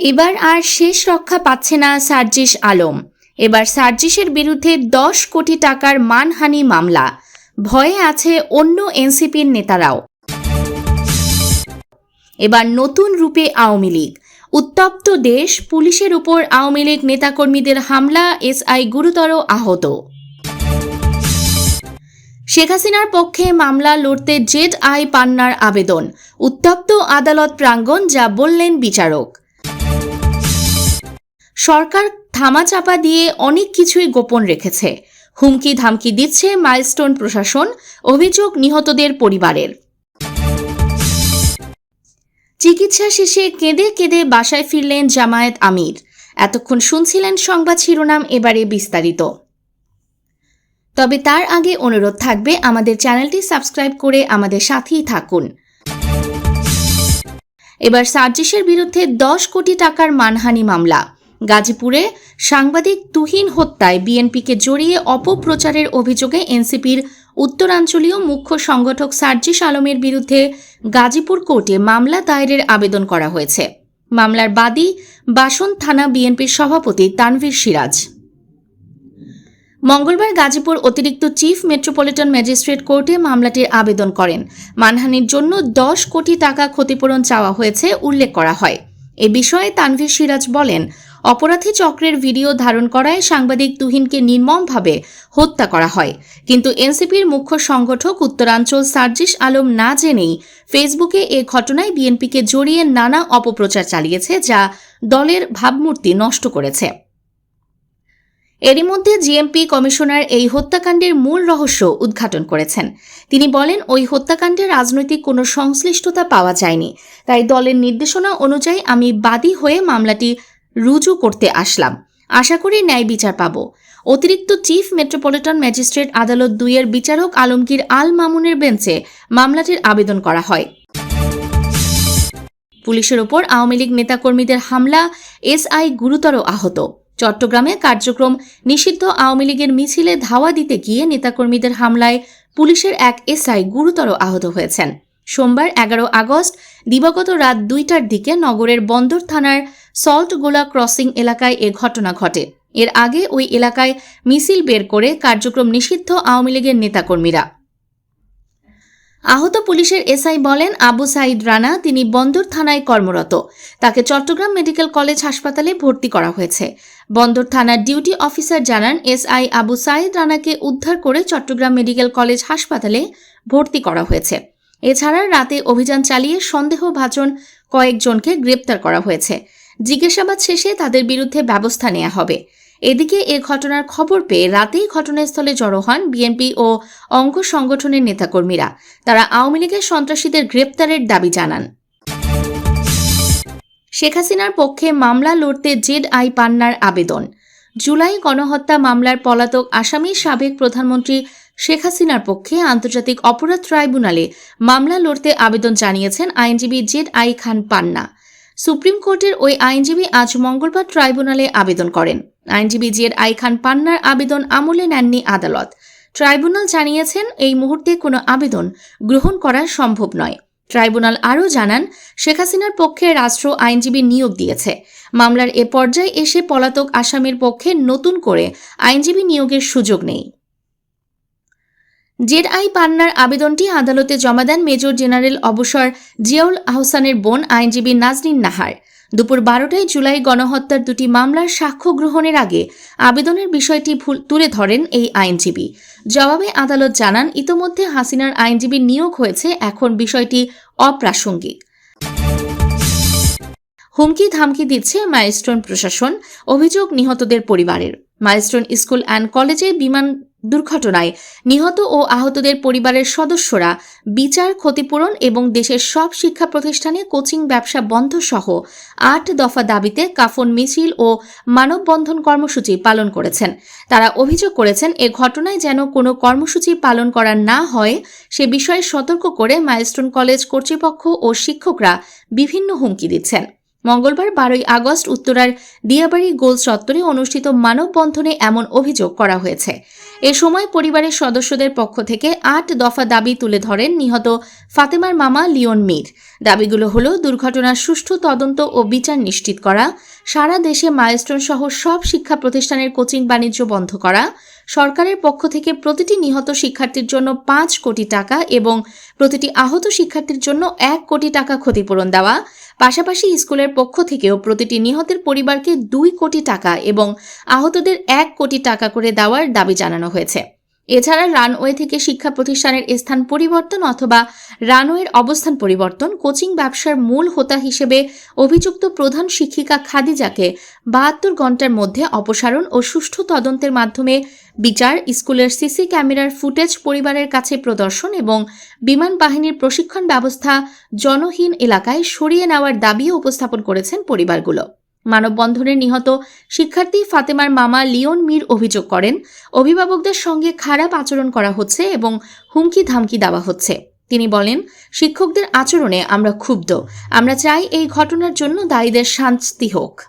এবার আর শেষ রক্ষা পাচ্ছে না সার্জিস আলম। এবার সার্জিসের বিরুদ্ধে দশ কোটি টাকার মানহানি মামলা। ভয়ে আছে অন্য এনসিপির নেতারাও। এবার নতুন রূপে আওয়ামী লীগ। উত্তপ্ত দেশ, পুলিশের উপর আওয়ামী লীগ নেতাকর্মীদের হামলা, এসআই গুরুতর আহত। শেখ হাসিনার পক্ষে মামলা লড়তে জেড আই পান্নার আবেদন। উত্তপ্ত আদালত প্রাঙ্গণ যা বললেন বিচারক। সরকার থামাচাপা দিয়ে অনেক কিছুই গোপন রেখেছে। হুমকি ধামকি দিচ্ছে মাইলস্টোন প্রশাসন, অভিযোগ নিহতদের পরিবারের। চিকিৎসা শেষে কেঁদে কেঁদে বাসায় ফিরলেন জামায়াত আমির। এতক্ষণ শুনছিলেন সংবাদ শিরোনাম, এবারে বিস্তারিত। তবে তার আগে অনুরোধ থাকবে আমাদের চ্যানেলটি সাবস্ক্রাইব করে আমাদের সাথেই থাকুন। এবার সার্জিসের বিরুদ্ধে দশ কোটি টাকার মানহানি মামলা। গাজীপুরে সাংবাদিক তুহিন হত্যায় বিএনপিকে জড়িয়ে অপপ্রচারের অভিযোগে এনসিপির উত্তরাঞ্চলীয় মুখ্য সংগঠক সার্জিস আলমের বিরুদ্ধে গাজীপুর কোর্টে মামলা দায়েরের আবেদন করা হয়েছে। মামলার বাদী বাসন থানা বিএনপির সভাপতি তানভীর সিরাজ। মঙ্গলবার গাজীপুর অতিরিক্ত চিফ মেট্রোপলিটন ম্যাজিস্ট্রেট কোর্টে মামলাটির আবেদন করেন। মানহানির জন্য দশ কোটি টাকা ক্ষতিপূরণ চাওয়া হয়েছে, উল্লেখ করা হয়। এ বিষয়ে তানভীর সিরাজ বলেন অপরাধী চক্রের ভিডিও ধারণ করায় সাংবাদিক তুহিনকে নির্মমভাবে হত্যা করা হয়। কিন্তু এনসিপির মুখ্য সংগঠক উত্তরাঞ্চল সার্জিস আলম না জেনেই ফেসবুকে এ ঘটনায় বিএনপিকে জড়িয়ে নানা অপপ্রচার চালিয়েছে যা দলের ভাবমূর্তি নষ্ট করেছে। এরই মধ্যে জিএমপি কমিশনার এই হত্যাকাণ্ডের মূল রহস্য উদ্ঘাটন করেছেন। তিনি বলেন, ওই হত্যাকাণ্ডে রাজনৈতিক কোনো সংশ্লিষ্টতা পাওয়া যায়নি। তাই দলের নির্দেশনা অনুযায়ী আমি বাদী হয়ে মামলাটি রুজু করতে আসলাম। আশা করি ন্যায় বিচার পাব। অতিরিক্ত চিফ মেট্রোপলিটন ম্যাজিস্ট্রেট আদালত দুইয়ের বিচারক আলমগীর আল মামুনের বেঞ্চে মামলাটির আবেদন করা হয়। পুলিশের ওপর আওয়ামী লীগ নেতাকর্মীদের হামলা এসআই গুরুতর আহত। চট্টগ্রামে কার্যক্রম নিষিদ্ধ আওয়ামী লীগের মিছিলে ধাওয়া দিতে গিয়ে নেতাকর্মীদের হামলায় পুলিশের এক এসআই গুরুতর আহত হয়েছেন। সোমবার এগারো আগস্ট দিবাগত রাত দুইটার দিকে নগরের বন্দর থানার সল্টগোলা ক্রসিং এলাকায় এ ঘটনা ঘটে। এর আগে ওই এলাকায় মিছিল বের করে কার্যক্রম নিষিদ্ধ আওয়ামী লীগের নেতাকর্মীরা। আহত পুলিশের এসআই বলেন, আবু সাইদ রানা, তিনি বন্দর থানায় কর্মরত। তাকে চট্টগ্রাম মেডিকেল কলেজ হাসপাতালে ভর্তি করা হয়েছে। বন্দর থানার ডিউটি অফিসার জানান, এসআই আবু সাইদ রানাকে উদ্ধার করে চট্টগ্রাম মেডিকেল কলেজ হাসপাতালে ভর্তি করা হয়েছে। এছাড়া রাতে অভিযান চালিয়ে সন্দেহভাজন কয়েকজনকে গ্রেপ্তার করা হয়েছে। জিজ্ঞাসাবাদ শেষে তাদের বিরুদ্ধে ব্যবস্থা নেওয়া হবে। এদিকে এ ঘটনার খবর পেয়ে রাতেই ঘটনাস্থলে জড়ো হন বিএনপি ও অঙ্গ সংগঠনের নেতাকর্মীরা। তারা আওয়ামী লীগের সন্ত্রাসীদের গ্রেপ্তারের দাবি জানান। শেখ হাসিনার পক্ষে মামলা লড়তে জেড আই পান্নার আবেদন। জুলাই গণহত্যা মামলার পলাতক আসামি সাবেক প্রধানমন্ত্রী শেখ হাসিনার পক্ষে আন্তর্জাতিক অপরাধ ট্রাইব্যুনালে মামলা লড়তে আবেদন জানিয়েছেন আইনজীবী Z I Khan Panna. Supreme কোর্টের ওই আইনজীবী আজ মঙ্গলবার ট্রাইব্যুনালে আবেদন করেন। আইনজীবী জেড আই খান পান্নার আবেদন আমলে নেননি আদালত। ট্রাইব্যুনাল জানিয়েছেন, এই মুহূর্তে কোনো আবেদন গ্রহণ করা সম্ভব নয়। ট্রাইব্যুনাল আরও জানান, শেখ হাসিনার পক্ষে রাষ্ট্র আইনজীবী নিয়োগ দিয়েছে। মামলার এ পর্যায়ে এসে পলাতক আসামির পক্ষে নতুন করে আইনজীবী নিয়োগের সুযোগ নেই। জেড আই পান্নার আবেদনটি আদালতে জমা দেন মেজর জেনারেল অবসর জিয়াউল আহসানের বোন আইনজীবী নাজনীন নাহার। দুপুর বারোটায় জুলাই গণহত্যার দুটি মামলার সাক্ষ্য গ্রহণের আগে আবেদনের বিষয়টি ভুল তুলে ধরেন এই আইনজীবী। জবাবে আদালত জানান, ইতোমধ্যে হাসিনার আইনজীবী নিয়োগ হয়েছে, এখন বিষয়টি অপ্রাসঙ্গিক। হুমকি ধামকি দিচ্ছে মাইলস্টোন প্রশাসন, অভিযোগ নিহতদের পরিবারের। মাইলস্টোন স্কুল অ্যান্ড কলেজে বিমান দুর্ঘটনায় নিহত ও আহতদের পরিবারের সদস্যরা বিচার, ক্ষতিপূরণ এবং দেশের সব শিক্ষা প্রতিষ্ঠানে কোচিং ব্যবসা বন্ধ সহ আট দফা দাবিতে কাফন মিছিল ও মানববন্ধন কর্মসূচি পালন করেছেন। তারা অভিযোগ করেছেন, এ ঘটনায় যেন কোনো কর্মসূচি পালন করা না হয়, সে বিষয়ে সতর্ক করে মাইলস্টোন কলেজ কর্তৃপক্ষ ও শিক্ষকরা বিভিন্ন হুমকি দিচ্ছেন। মঙ্গলবার বারোই আগস্ট উত্তরার দিয়াবাড়ি গোল চত্বরে অনুষ্ঠিত মানববন্ধনে এমন অভিযোগ করা হয়েছে। এ সময় পরিবারের সদস্যদের পক্ষ থেকে আট দফা দাবি তুলে ধরেন নিহত ফাতেমার মামা লিওন মীর। দাবিগুলো হল, দুর্ঘটনার সুষ্ঠু তদন্ত ও বিচার নিশ্চিত করা, সারা দেশে মাইলস্টোন সহ সব শিক্ষা প্রতিষ্ঠানের কোচিং বাণিজ্য বন্ধ করা সরকারের পক্ষ থেকে প্রতিটি নিহত শিক্ষার্থীর জন্য পাঁচ কোটি টাকা এবং প্রতিটি আহত শিক্ষার্থীর জন্য এক কোটি টাকা ক্ষতিপূরণ দেওয়া। পাশাপাশি স্কুলের পক্ষ থেকেও প্রতিটি নিহতের পরিবারকে দুই কোটি টাকা এবং আহতদের এক কোটি টাকা করে দেওয়ার দাবি জানানো হয়েছে। এছাড়া রানওয়ে থেকে শিক্ষা প্রতিষ্ঠানের স্থান পরিবর্তন অথবা রানওয়ের অবস্থান পরিবর্তন কোচিং ব্যবসার মূল হোতা হিসেবে অভিযুক্ত প্রধান শিক্ষিকা খাদিজাকে বাহাত্তর ঘণ্টার মধ্যে অপসারণ ও সুষ্ঠু তদন্তের মাধ্যমে বিচার, স্কুলের সিসি ক্যামেরার ফুটেজ, পরিবারের কাছে প্রদর্শন এবং বিমান বাহিনীর প্রশিক্ষণ ব্যবস্থা জনহীন এলাকায় সরিয়ে নেওয়ার দাবিও উপস্থাপন করেছেন পরিবারগুলো। মানববন্ধনে নিহত শিক্ষার্থী ফাতেমার মামা লিওন মির অভিযোগ করেন, অভিভাবকদের সঙ্গে খারাপ আচরণ করা হচ্ছে এবং হুমকি ধামকি দেওয়া হচ্ছে। তিনি বলেন, শিক্ষকদের আচরণে আমরা ক্ষুব্ধ। আমরা চাই এই ঘটনার জন্য দায়ীদের শান্তি হোক।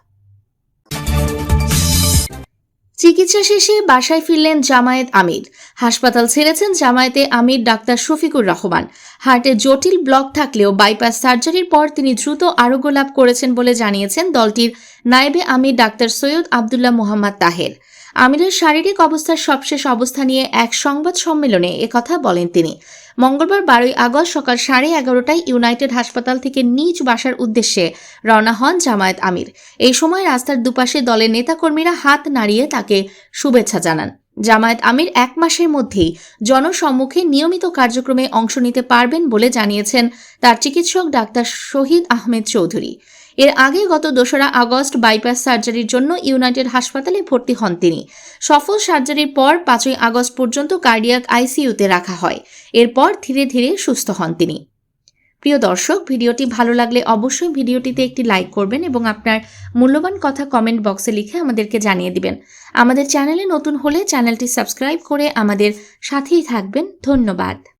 চিকিৎসা শেষে বাসায় ফিরলেন জামায়েত আমির। হাসপাতাল ছেড়েছেন জামায়াতে আমির ডাক্তার শফিকুর রহমান। হার্টে জটিল ব্লক থাকলেও বাইপাস সার্জারির পর তিনি দ্রুত আরোগ্য লাভ করেছেন বলে জানিয়েছেন দলটির নায়েবে আমির ডাক্তার সৈয়দ আবদুল্লাহ মোহাম্মদ তাহের। আমিরের শারীরিক অবস্থার সবশেষ অবস্থা নিয়ে এক সংবাদ সম্মেলনে একথা বলেন তিনি। মঙ্গলবার বারোই আগস্ট সকাল সাড়ে এগারোটায় ইউনাইটেড হাসপাতাল থেকে নিজ বাসার উদ্দেশ্যে রওনা হন জামায়াত আমির। এই সময় রাস্তার দুপাশে দলের নেতাকর্মীরা হাত নাড়িয়ে তাকে শুভেচ্ছা জানান। জামায়াত আমির এক মাসের মধ্যেই জনসম্মুখে নিয়মিত কার্যক্রমে অংশ নিতে পারবেন বলে জানিয়েছেন তার চিকিৎসক ডাক্তার শহীদ আহমেদ চৌধুরী। এর আগে গত দোসরা আগস্ট বাইপাস সার্জারির জন্য ইউনাইটেড হাসপাতালে ভর্তি হন তিনি। সফল সার্জারির পর পাঁচই আগস্ট পর্যন্ত কার্ডিয়াক আইসিইউতে রাখা হয়। এরপর ধীরে ধীরে সুস্থ হন তিনি। প্রিয় দর্শক, ভিডিওটি ভালো লাগলে অবশ্যই ভিডিওটিতে একটি লাইক করবেন এবং আপনার মূল্যবান কথা কমেন্ট বক্সে লিখে আমাদেরকে জানিয়ে দিবেন। আমাদের চ্যানেলে নতুন হলে চ্যানেলটি সাবস্ক্রাইব করে আমাদের সাথেই থাকবেন। ধন্যবাদ।